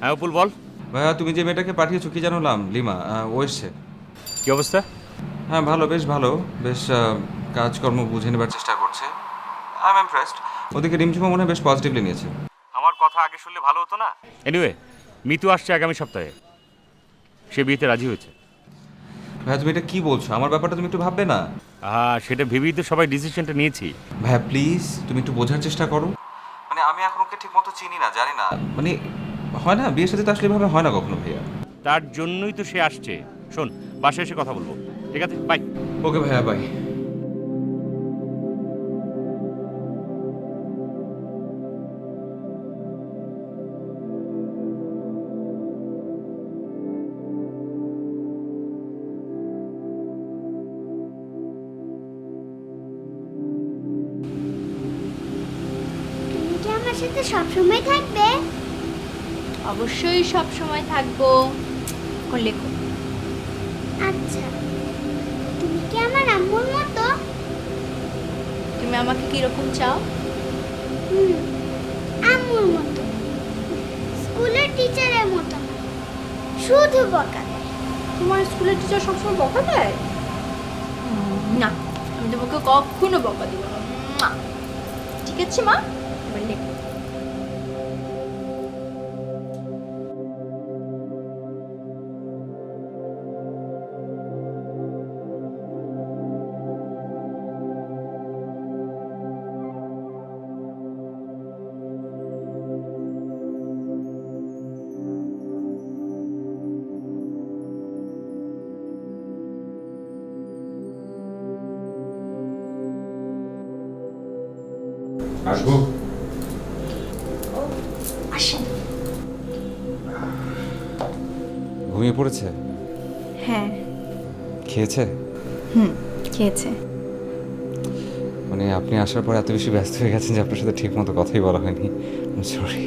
হ্যাঁ অপুল বল। ভাইয়া তুমি যে মেয়েটাকে পাঠিয়েছো কি জানলাম লিমা আহ, ও এসছে। কি অবস্থা? হ্যাঁ ভালো বেশ ভালো। বেশ কাজকর্ম বুঝে নেবার চেষ্টা করছে। আই এম ইমপ্রেসড ওদিকে রিমঝিমা মনে হয় বেশ পজিটিভলি নিয়েছে। আমার কথা আগে শুনলে ভালো হতো না? এনিওয়ে মিতু আসছে আগামী সপ্তাহে। সে বিয়েতে রাজি হয়েছে। ভাইয়া তুমি এটা কি বলছো? আমার ব্যাপারটা তুমি একটু ভাববে না? হ্যাঁ সেটা ভেবেই তো সবাই ডিসিশনটা নিয়েছি। ভাইয়া প্লিজ তুমি একটু বোঝার চেষ্টা করো। মানে আমি এখন ওকে ঠিক মতো চিনি না জানি না। মানে হয় না? বিয়ের সাথে তো আসলে এভাবে হয় না কখনো ভাইয়া। তার জন্যই তো সে আসছে। শোন বাসায় এসে কথা বলব। ঠিক আছে? বাই ওকে ভাইয়া বাই তুমি কি আমার সাথে সবসময় থাকবে? অবশ্যই সব সময় থাকব। এখন লেখো আচ্ছা তুমি কি আমার আম্মুর মতো? তুমি আমাকে কীরকম চাও? হুম আম্মুর মতো। স্কুলের টিচারের মতো। শুধু বকা। তোমার স্কুলের টিচার সবসময় বকা দেয়? না আমি তোমাকে কখনো বকা দিব না। ঠিক আছে মা? এবার লেখো। আসব আসেন। ঘুমিয়ে পড়েছে? হ্যাঁ। খেয়েছে? হুম খেয়েছে। মানে আপনি আসার পর এত বেশি ব্যস্ত হয়ে গেছেন যে আপনার সাথে ঠিক মতো কথাই বলা হয়নি। সরি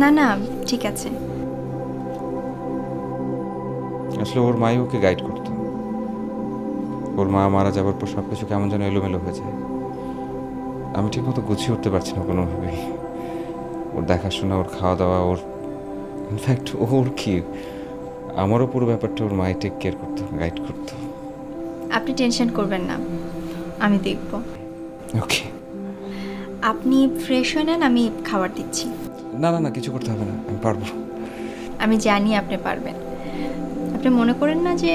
না না ঠিক আছে। আসলে ওর মাই ওকে গাইড করতো। ওর মা মারা যাওয়ার পর সব কিছু কেমন যেন এলোমেলো হয়ে যায়। আমি ঠিক মতো গুছিয়ে উঠতে পারছি না কোনোভাবেই। ওর দেখাশোনা ওর খাওয়া দাওয়া ওর ইনফ্যাক্ট ওর কি? আমারও পুরো ব্যাপারটা ওর মাই টেক কেয়ার করতো গাইড করতো। আপনি টেনশন করবেন না আমি দেখব। ওকে আপনি ফ্রেশ হয়ে নেন আমি খাবার দিচ্ছি। না না না কিছু করতে হবে না আমি পারব। আমি জানি আপনি পারবেন। আপনি মনে করেন না যে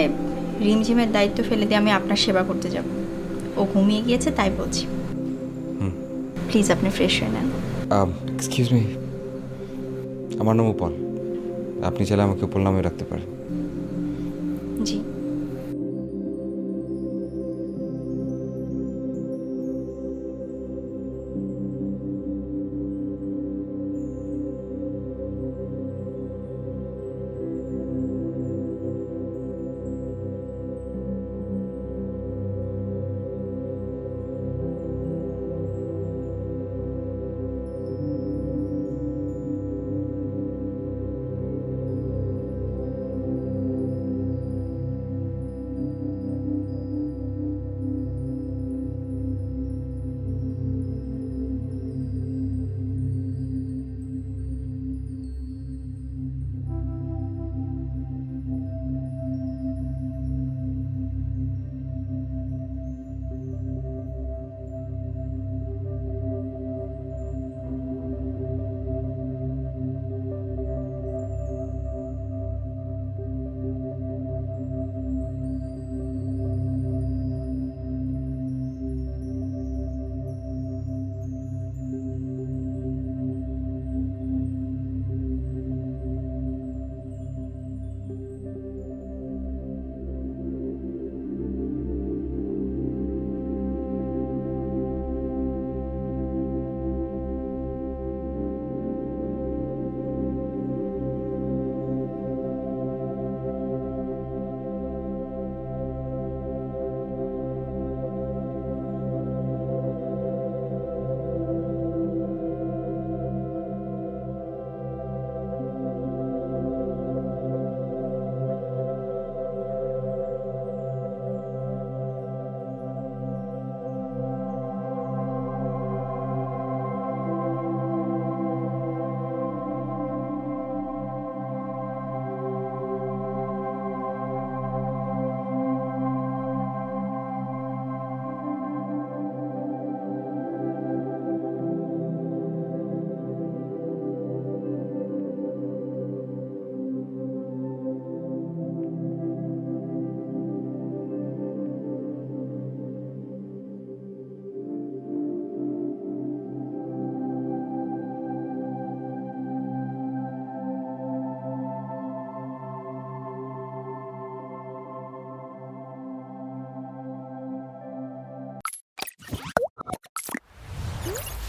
রিমঝিমের দায়িত্ব ফেলে দিয়ে আমি আপনার সেবা করতে যাব। ও ঘুমিয়ে গিয়েছে তাই বলছি। প্লিজ আপনি ফ্রেশ হয়ে নেন। এক্সকিউজ মি আমার নাম উপল আপনি চাইলে আমাকে উপল নামে রাখতে পারেন। জি।